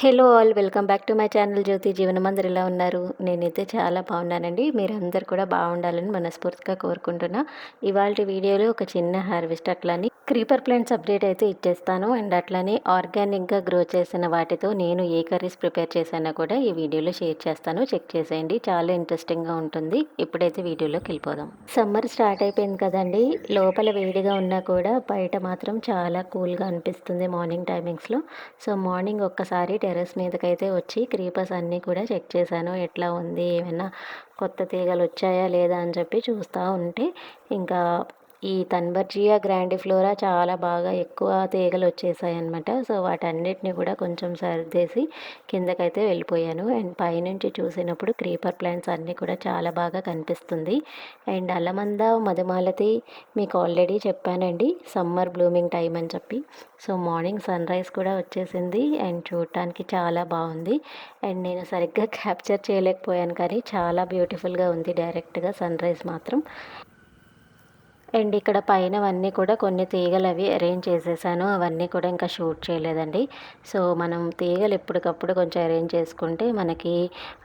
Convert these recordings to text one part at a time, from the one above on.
Hello all welcome back to my channel Jyothi. జీవనమందరు ఎలా ఉన్నారు? నేనైతే చాలా బాగున్నానండి. మీరందరు కూడా బాగుండాలని మనస్ఫూర్తిగా కోరుకుంటున్నా. ఇవాళ వీడియోలో ఒక చిన్న హార్వెస్ట్ అట్లాని క్రీపర్ ప్లాంట్స్ అప్డేట్ అయితే ఇచ్చేస్తాను. అండ్ అట్లానే ఆర్గానిక్గా గ్రో చేసిన వాటితో నేను ఏ కర్రీస్ ప్రిపేర్ చేశానో కూడా ఈ వీడియోలో షేర్ చేస్తాను. చెక్ చేసేయండి. చాలా ఇంట్రెస్టింగ్గా ఉంటుంది. ఇప్పుడైతే వీడియోలోకి వెళ్ళిపోదాం. సమ్మర్ స్టార్ట్ అయిపోయింది కదండి. లోపల వేడిగా ఉన్నా కూడా బయట మాత్రం చాలా కూల్గా అనిపిస్తుంది మార్నింగ్ టైమింగ్స్లో. సో మార్నింగ్ ఒక్కసారి టెర్రస్ మీదకైతే వచ్చి క్రీపర్స్ అన్నీ కూడా చెక్ చేశాను. ఎట్లా ఉంది? ఏమైనా కొత్త తీగలు వచ్చాయా లేదా అని చెప్పి చూస్తూ ఉంటే ఇంకా ఈ తన్బర్జియా గ్రాండిఫ్లోరా చాలా బాగా ఎక్కువ తీగలు వచ్చేసాయి అనమాట సో వాటన్నిటిని కూడా కొంచెం సర్దేసి కిందకైతే వెళ్ళిపోయాను. అండ్ పైనుంచి చూసినప్పుడు క్రీపర్ ప్లాంట్స్ అన్నీ కూడా చాలా బాగా కనిపిస్తుంది. అండ్ అల్లమంద మధుమాలతి మీకు ఆల్రెడీ చెప్పానండి. సమ్మర్ బ్లూమింగ్ టైం అని చెప్పి. సో మార్నింగ్ సన్ రైజ్ కూడా వచ్చేసింది. అండ్ చూడటానికి చాలా బాగుంది. అండ్ నేను సరిగ్గా క్యాప్చర్ చేయలేకపోయాను కానీ చాలా బ్యూటిఫుల్గా ఉంది డైరెక్ట్గా సన్ రైజ్ మాత్రం. అండ్ ఇక్కడ పైనవన్నీ కూడా కొన్ని తీగలు అవి అరేంజ్ చేసేసాను. అవన్నీ కూడా ఇంకా షూట్ చేయలేదండి. సో మనం తీగలు ఎప్పటికప్పుడు కొంచెం అరేంజ్ చేసుకుంటే మనకి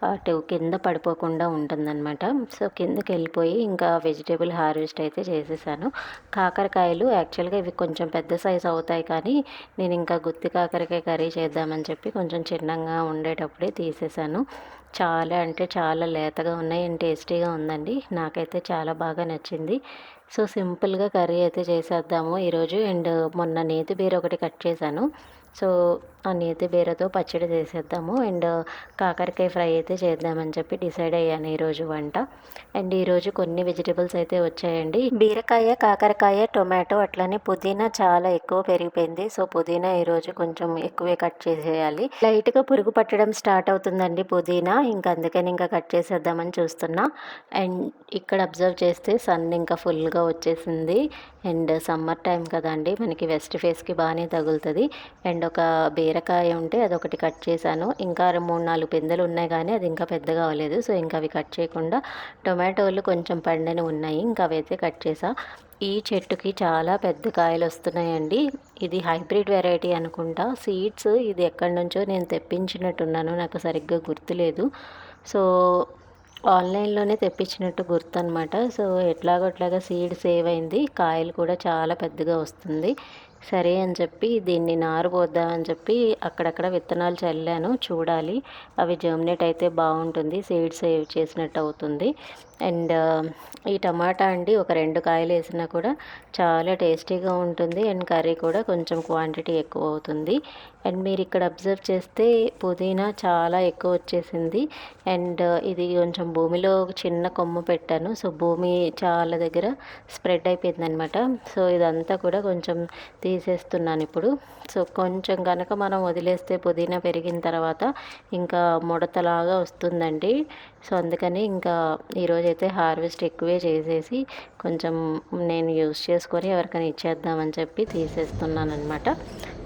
అటు కింద పడిపోకుండా ఉంటుందన్నమాట. సో కిందకి వెళ్ళిపోయి ఇంకా వెజిటేబుల్ హార్వెస్ట్ అయితే చేసేసాను. కాకరకాయలు యాక్చువల్గా ఇవి కొంచెం పెద్ద సైజ్ అవుతాయి కానీ నేను ఇంకా గుత్తి కాకరకాయ కర్రీ చేద్దామని చెప్పి కొంచెం చిన్నగా ఉండేటప్పుడే తీసేసాను. చాలా అంటే చాలా లేతగా ఉన్నాయి అండ్ టేస్టీగా ఉందండి. నాకైతే చాలా బాగా నచ్చింది. సో సింపుల్గా కర్రీ అయితే చేసేద్దాము ఈరోజు. అండ్ మొన్న నేతి బీర ఒకటి కట్ చేశాను. సో అన్నీ అయితే బీరతో పచ్చడి చేసేద్దాము. అండ్ కాకరకాయ ఫ్రై అయితే చేద్దామని చెప్పి డిసైడ్ అయ్యాను ఈరోజు వంట. అండ్ ఈరోజు కొన్ని వెజిటేబుల్స్ అయితే వచ్చాయండి. బీరకాయ కాకరకాయ టొమాటో అట్లనే పుదీనా చాలా ఎక్కువ పెరిగిపోయింది. సో పుదీనా ఈరోజు కొంచెం ఎక్కువే కట్ చేసేయాలి. లైట్గా పురుగు పట్టడం స్టార్ట్ అవుతుందండి పుదీనా. ఇంకా అందుకని ఇంకా కట్ చేసేద్దామని చూస్తున్నా. అండ్ ఇక్కడ అబ్జర్వ్ చేస్తే సన్ ఇంకా ఫుల్గా వచ్చేసింది. అండ్ సమ్మర్ టైం కదండి. మనకి వెస్ట్ ఫేస్కి బాగానే తగులుతుంది. అండ్ ఒక బీరకాయ ఉంటే అదొకటి కట్ చేశాను. ఇంకా మూడు నాలుగు పిందెలు ఉన్నాయి కానీ అది ఇంకా పెద్దగా అవ్వలేదు. సో ఇంకా అవి కట్ చేయకుండా టొమాటోలు కొంచెం పండని ఉన్నాయి. ఇంకా అవైతే కట్ చేసా. ఈ చెట్టుకి చాలా పెద్ద కాయలు వస్తున్నాయండి. ఇది హైబ్రిడ్ వెరైటీ అనుకుంటా. సీడ్స్ ఇది ఎక్కడి నుంచో నేను తెప్పించినట్టున్నాను. నాకు సరిగ్గా గుర్తులేదు. సో ఆన్లైన్లోనే తెప్పించినట్టు గుర్తు అనమాట సో ఎట్లాగో అట్లాగా సీడ్ సేవ్ అయింది కాయలు కూడా చాలా పెద్దగా వస్తుంది. సరే అని చెప్పి దీన్ని నారు పోద్దామని చెప్పి అక్కడక్కడ విత్తనాలు చల్లాను. చూడాలి. అవి జర్మినేట్ అయితే బాగుంటుంది. సీడ్ సేవ్ చేసినట్టు అవుతుంది. అండ్ ఈ టమాటా అండి ఒక రెండు కాయలు వేసినా కూడా చాలా టేస్టీగా ఉంటుంది. అండ్ కర్రీ కూడా కొంచెం క్వాంటిటీ ఎక్కువ అవుతుంది. అండ్ మీరు ఇక్కడ అబ్జర్వ్ చేస్తే పుదీనా చాలా ఎక్కువ వచ్చేసింది. అండ్ ఇది కొంచెం భూమిలో చిన్న కొమ్మ పెట్టాను. సో భూమి చాలా దగ్గర స్ప్రెడ్ అయిపోయింది అనమాట సో ఇదంతా కూడా కొంచెం తీసేస్తున్నాను ఇప్పుడు. సో కొంచెం కనుక మనం వదిలేస్తే పుదీనా పెరిగిన తర్వాత ఇంకా ముడతలాగా వస్తుందండి. సో అందుకని ఇంకా ఈరోజైతే హార్వెస్ట్ ఎక్కువే చేసేసి కొంచెం నేను యూజ్ చేసుకొని ఎవరికైనా ఇచ్చేద్దామని చెప్పి తీసేస్తున్నాను అనమాట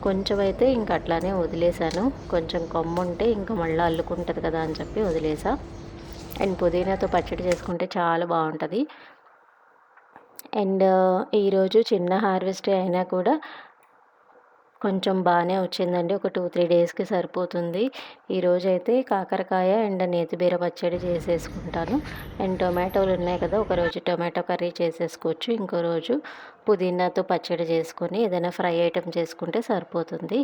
కొంచెం అయితే ఇంక అట్లానే వదిలేశాను. కొంచెం కొమ్మ ఉంటే ఇంకా మళ్ళీ అల్లుకుంటుంది కదా అని చెప్పి వదిలేసా. అండ్ పుదీనాతో పచ్చడి చేసుకుంటే చాలా బాగుంటుంది. అండ్ ఈరోజు చిన్న హార్వెస్ట్ అయినా కూడా కొంచెం బాగానే వచ్చిందండి. ఒక టూ త్రీ డేస్కి సరిపోతుంది. ఈరోజు అయితే కాకరకాయ అండ్ నేతిబీర పచ్చడి చేసేసుకుంటాను. అండ్ టొమాటోలు ఉన్నాయి కదా ఒకరోజు టొమాటో కర్రీ చేసేసుకోవచ్చు. ఇంకో రోజు పుదీనాతో పచ్చడి చేసుకొని ఏదైనా ఫ్రై ఐటెం చేసుకుంటే సరిపోతుంది.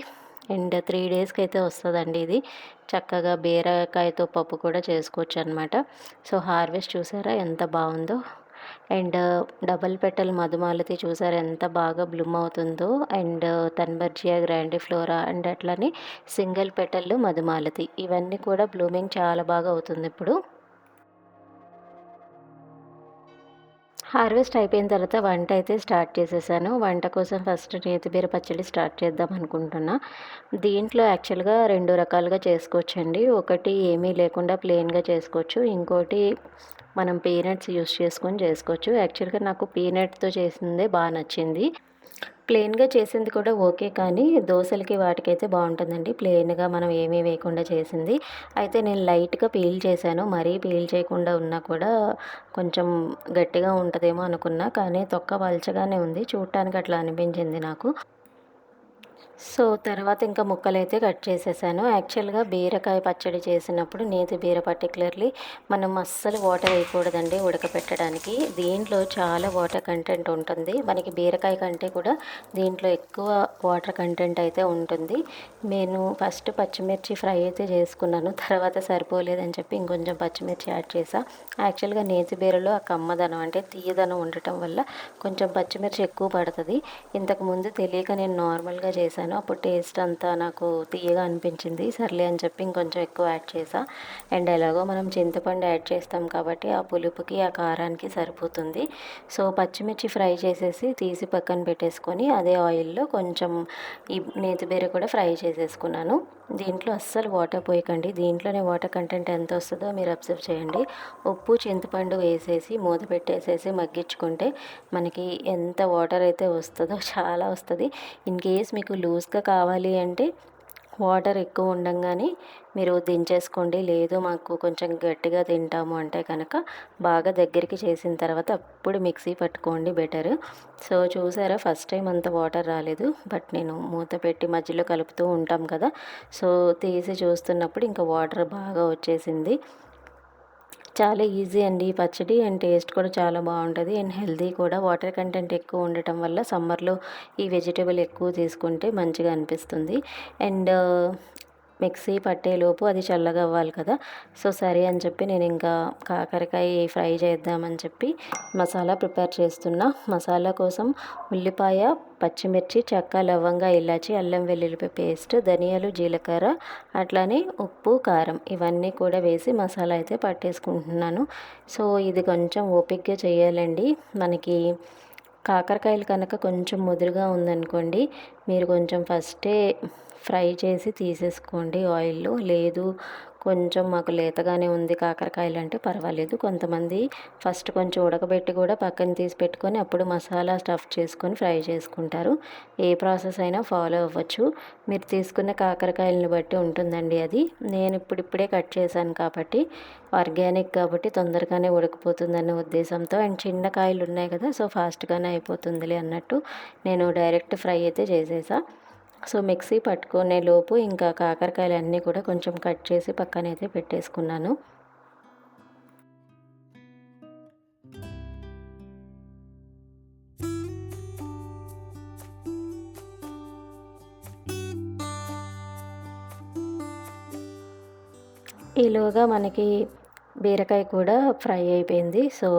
అండ్ త్రీ డేస్కి అయితే వస్తుందండి ఇది. చక్కగా బీరకాయతో పప్పు కూడా చేసుకోవచ్చు అనమాట సో హార్వెస్ట్ చూసారా ఎంత బాగుందో. అండ్ డబల్ పెటల్ మధుమాలతి చూసారు ఎంత బాగా బ్లూమ్ అవుతుందో. అండ్ తన్బర్జియా గ్రాండిఫ్లోరా అండ్ అట్లని సింగిల్ పెటల్ మధుమాలతి. ఇవన్నీ కూడా బ్లూమింగ్ చాలా బాగా అవుతుంది ఇప్పుడు. హార్వెస్ట్ అయిపోయిన తర్వాత వంట అయితే స్టార్ట్ చేసేసాను. వంట కోసం ఫస్ట్ నేతిబీర పచ్చడి స్టార్ట్ చేద్దాం అనుకుంటున్నా. దీంట్లో యాక్చువల్గా రెండు రకాలుగా చేసుకోవచ్చండి. ఒకటి ఏమీ లేకుండా ప్లెయిన్గా చేసుకోవచ్చు. ఇంకోటి మనం పీనట్స్ యూస్ చేసుకొని చేసుకోవచ్చు. యాక్చువల్గా నాకు పీనట్తో చేసిందే బాగా నచ్చింది. ప్లెయిన్గా చేసింది కూడా ఓకే కానీ దోశలకి వాటికైతే బాగుంటుందండి. ప్లెయిన్గా మనం ఏమీ వేయకుండా చేసింది. అయితే నేను లైట్గా పీల్ చేశాను. మరీ పీల్ చేయకుండా ఉన్నా కూడా కొంచెం గట్టిగా ఉంటుందేమో అనుకున్నా కానీ తొక్క పలచగానే ఉంది. చూడటానికి అట్లా అనిపించింది నాకు. సో తర్వాత ఇంకా ముక్కలైతే కట్ చేసేసాను. యాక్చువల్గా బీరకాయ పచ్చడి చేసినప్పుడు నేతి బీర పర్టికులర్లీ మనం అస్సలు వాటర్ వేయకూడదండి ఉడకపెట్టడానికి. దీంట్లో చాలా వాటర్ కంటెంట్ ఉంటుంది. మనకి బీరకాయ కంటే కూడా దీంట్లో ఎక్కువ వాటర్ కంటెంట్ అయితే ఉంటుంది. నేను ఫస్ట్ పచ్చిమిర్చి ఫ్రై అయితే చేసుకున్నాను. తర్వాత సరిపోలేదని చెప్పి ఇంకొంచెం పచ్చిమిర్చి యాడ్ చేసా యాక్చువల్గా నేతి బీరలో ఆ కమ్మదనం అంటే తీయదనం ఉండటం వల్ల కొంచెం పచ్చిమిర్చి ఎక్కువ పడుతుంది. ఇంతకుముందు తెలియక నేను నార్మల్గా చేశాను. అప్పుడు టేస్ట్ అంతా నాకు తీయగా అనిపించింది. సర్లే అని చెప్పి ఇంకొంచెం ఎక్కువ యాడ్ చేసా అండ్ ఎలాగో మనం చింతపండు యాడ్ చేస్తాం కాబట్టి ఆ పులుపుకి ఆ కారానికి సరిపోతుంది. సో పచ్చిమిర్చి ఫ్రై చేసేసి తీసి పక్కన పెట్టేసుకొని అదే ఆయిల్లో కొంచెం ఈ నేతిబీర కూడా ఫ్రై చేసేసుకున్నాను. దీంట్లో అస్సలు వాటర్ పోయకండి. దీంట్లోనే వాటర్ కంటెంట్ ఎంత వస్తుందో మీరు అబ్జర్వ్ చేయండి. ఉప్పు చింతపండు వేసేసి మూత పెట్టేసేసి మగ్గించుకుంటే మనకి ఎంత వాటర్ అయితే వస్తుందో చాలా వస్తుంది. ఇన్ కేస్ మీకు లూజ్ లూజ్గా కావాలి అంటే వాటర్ ఎక్కువ ఉండంగానే మీరు దించేసుకోండి. లేదు మాకు కొంచెం గట్టిగా తింటాము అంటే కనుక బాగా దగ్గరికి చేసిన తర్వాత అప్పుడు మిక్సీ పట్టుకోండి బెటర్. సో చూసారా ఫస్ట్ టైం అంత వాటర్ రాలేదు. బట్ నేను మూత పెట్టి మధ్యలో కలుపుతూ ఉంటాం కదా. సో తీసి చూస్తున్నప్పుడు ఇంకా వాటర్ బాగా వచ్చేసింది. చాలా ఈజీ అండి. ఈ పచ్చడి అండ్ టేస్ట్ కూడా చాలా బాగుంటుంది. అండ్ హెల్తీ కూడా. వాటర్ కంటెంట్ ఎక్కువ ఉండటం వల్ల సమ్మర్లో ఈ వెజిటేబుల్ ఎక్కువ తీసుకుంటే మంచిగా అనిపిస్తుంది. అండ్ మిక్సీ పట్టేలోపు అది చల్లగా అవ్వాలి కదా. సో సరే అని చెప్పి నేను ఇంకా కాకరకాయ ఫ్రై చేద్దామని చెప్పి మసాలా ప్రిపేర్ చేస్తున్నా. మసాలా కోసం ఉల్లిపాయ పచ్చిమిర్చి చెక్క లవంగ ఇలాచి అల్లం వెల్లుల్లిపాయ పేస్ట్ ధనియాలు జీలకర్ర అట్లానే ఉప్పు కారం ఇవన్నీ కూడా వేసి మసాలా అయితే పట్టేసుకుంటున్నాను. సో ఇది కొంచెం ఓపిక్గా చేయాలండి. మనకి కాకరకాయలు కనుక కొంచెం ముదురుగా ఉందనుకోండి మీరు కొంచెం ఫస్టే ఫ్రై చేసి తీసేసుకోండి ఆయిల్లో. లేదు కొంచెం మాకు లేతగానే ఉంది కాకరకాయలు అంటే పర్వాలేదు. కొంతమంది ఫస్ట్ కొంచెం ఉడకబెట్టి కూడా పక్కన తీసి పెట్టుకొని అప్పుడు మసాలా స్టఫ్ చేసుకొని ఫ్రై చేసుకుంటారు. ఏ ప్రాసెస్ అయినా ఫాలో అవ్వచ్చు. మీరు తీసుకున్న కాకరకాయలను బట్టి ఉంటుందండి అది. నేను ఇప్పుడు ఇప్పుడే కట్ చేశాను కాబట్టి ఆర్గానిక్ కాబట్టి తొందరగానే ఉడికిపోతుందన్న ఉద్దేశంతో. అండ్ చిన్న కాయలు ఉన్నాయి కదా సో ఫాస్ట్గానే అయిపోతుందిలే అన్నట్టు నేను డైరెక్ట్ ఫ్రై అయితే చేసేసా. సో మిక్సీ పట్టుకునే లోపు ఇంకా కాకరకాయలు అన్నీ కూడా కొంచెం కట్ చేసి పక్కనైతే పెట్టేసుకున్నాను. ఈలోగా మనకి బీరకాయ కూడా ఫ్రై అయిపోయింది. సో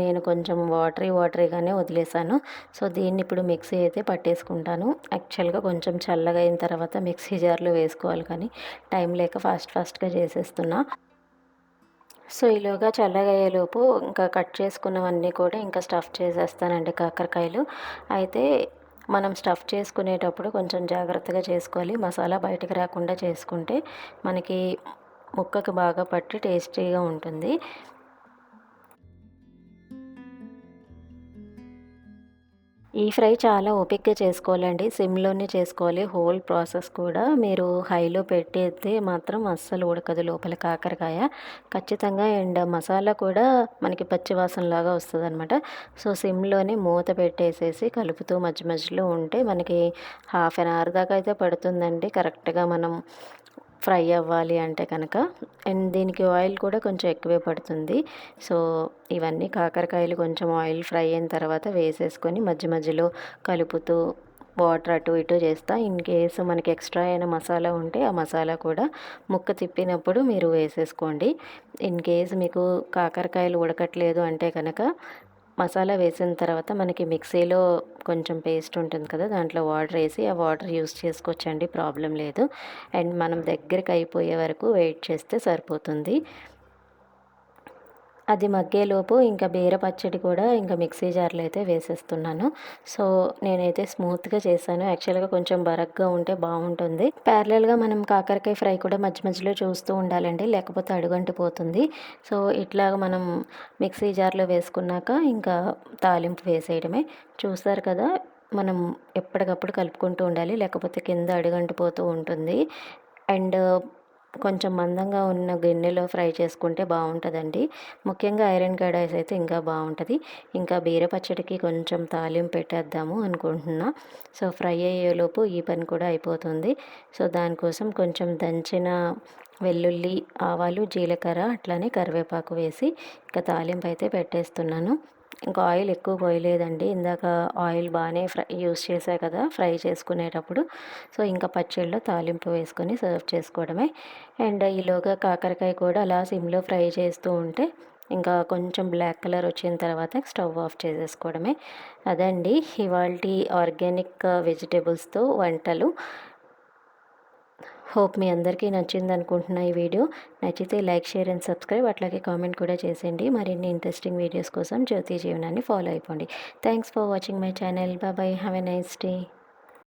నేను కొంచెం వాటరీ వాటరీగానే వదిలేసాను సో దీన్ని ఇప్పుడు మిక్సీ అయితే పట్టేసుకుంటాను. యాక్చువల్గా కొంచెం చల్లగా అయిన తర్వాత మిక్సీ జార్లో వేసుకోవాలి కానీ టైం లేక ఫాస్ట్ ఫాస్ట్గా చేసేస్తున్నా. సో ఈలోగా చల్లగా అయ్యేలోపు ఇంకా కట్ చేసుకున్నవన్నీ కూడా ఇంకా స్టఫ్ చేసేస్తానండి కాకరకాయలు. అయితే మనం స్టఫ్ చేసుకునేటప్పుడు కొంచెం జాగ్రత్తగా చేసుకోవాలి. మసాలా బయటకు రాకుండా చేసుకుంటే మనకి ముక్కకు బాగా పట్టి టేస్టీగా ఉంటుంది. ఈ ఫ్రై చాలా ఓపిక్గా చేసుకోవాలండి. సిమ్లోనే చేసుకోవాలి. హోల్ ప్రాసెస్ కూడా మీరు హైలో పెట్టేస్తే మాత్రం అస్సలు ఉడకదు లోపల కాకరకాయ. ఖచ్చితంగా అండ్ మసాలా కూడా మనకి పచ్చివాసనలాగా వస్తుంది అనమాట సో సిమ్లోనే మూత పెట్టేసేసి కలుపుతూ మధ్య మధ్యలో ఉంటే మనకి హాఫ్ అన్ అవర్ దాకా అయితే పడుతుందండి. కరెక్ట్గా మనం ఫ్రై అవ్వాలి అంటే కనుక. అండ్ దీనికి ఆయిల్ కూడా కొంచెం ఎక్కువే పడుతుంది. సో ఇవన్నీ కాకరకాయలు కొంచెం ఆయిల్ ఫ్రై అయిన తర్వాత వేసేసుకొని మధ్య మధ్యలో కలుపుతూ వాటర్ అటు ఇటు చేస్తా. ఇన్ కేసు మనకి ఎక్స్ట్రా అయిన మసాలా ఉంటే ఆ మసాలా కూడా ముక్క తిప్పినప్పుడు మీరు వేసేసుకోండి. ఇన్ కేసు మీకు కాకరకాయలు ఉడకట్లేదు అంటే కనుక మసాలా వేసిన తర్వాత మనకి మిక్సీలో కొంచెం పేస్ట్ ఉంటుంది కదా దాంట్లో వాటర్ వేసి ఆ వాటర్ యూస్ చేసుకోవచ్చండి ప్రాబ్లం లేదు. అండ్ మనం దగ్గరికి అయిపోయే వరకు వెయిట్ చేస్తే సరిపోతుంది. అది మగ్గేలోపు ఇంకా బీర పచ్చడి కూడా ఇంకా మిక్సీ జార్లో అయితే వేసేస్తున్నాను. సో నేనైతే స్మూత్గా చేశాను. యాక్చువల్గా కొంచెం బరగ్గా ఉంటే బాగుంటుంది. ప్యారలల్గా మనం కాకరకాయ ఫ్రై కూడా మధ్య మధ్యలో చూస్తూ ఉండాలండి. లేకపోతే అడుగంటి పోతుంది. సో ఇట్లాగ మనం మిక్సీ జార్లో వేసుకున్నాక ఇంకా తాలింపు వేసేయడమే. చూస్తారు కదా మనం ఎప్పటికప్పుడు కలుపుకుంటూ ఉండాలి. లేకపోతే కింద అడుగంటిపోతూ ఉంటుంది. అండ్ కొంచెం మందంగా ఉన్న గిన్నెలో ఫ్రై చేసుకుంటే బాగుంటుందండి. ముఖ్యంగా ఐరన్ కడాయిస్ అయితే ఇంకా బాగుంటుంది. ఇంకా బీర పచ్చడికి కొంచెం తాలింపు పెట్టేద్దాము అనుకుంటున్నా. సో ఫ్రై అయ్యేలోపు ఈ పని కూడా అయిపోతుంది. సో దానికోసం కొంచెం దంచిన వెల్లుల్లి ఆవాలు జీలకర్ర అట్లానే కరివేపాకు వేసి ఇంకా తాలింపు అయితే పెట్టేస్తున్నాను. ఇంకా ఆయిల్ ఎక్కువ పోయలేదండి. ఇందాక ఆయిల్ బాగానే ఫ్రై యూస్ చేసా కదా ఫ్రై చేసుకునేటప్పుడు. సో ఇంకా పచ్చళ్ళలో తాలింపు వేసుకొని సర్వ్ చేసుకోవడమే. అండ్ ఈలోగా కాకరకాయ కూడా అలా సిమ్లో ఫ్రై చేస్తూ ఉంటే ఇంకా కొంచెం బ్లాక్ కలర్ వచ్చిన తర్వాత స్టవ్ ఆఫ్ చేసేసుకోవడమే. అదండి ఇవాళ ఆర్గానిక్ వెజిటేబుల్స్తో వంటలు. హోప్ మీ అందరికీ నచ్చింది అనుకుంటున్నా ఈ వీడియో. నచ్చితే లైక్ షేర్ అండ్ సబ్స్క్రైబ్. అట్లాగే కామెంట్ కూడా చేసేయండి. మరిన్ని ఇంట్రెస్టింగ్ వీడియోస్ కోసం జ్యోతి జీవనాన్ని ఫాలో అయిపోండి. Thanks for watching my channel bye bye have a nice day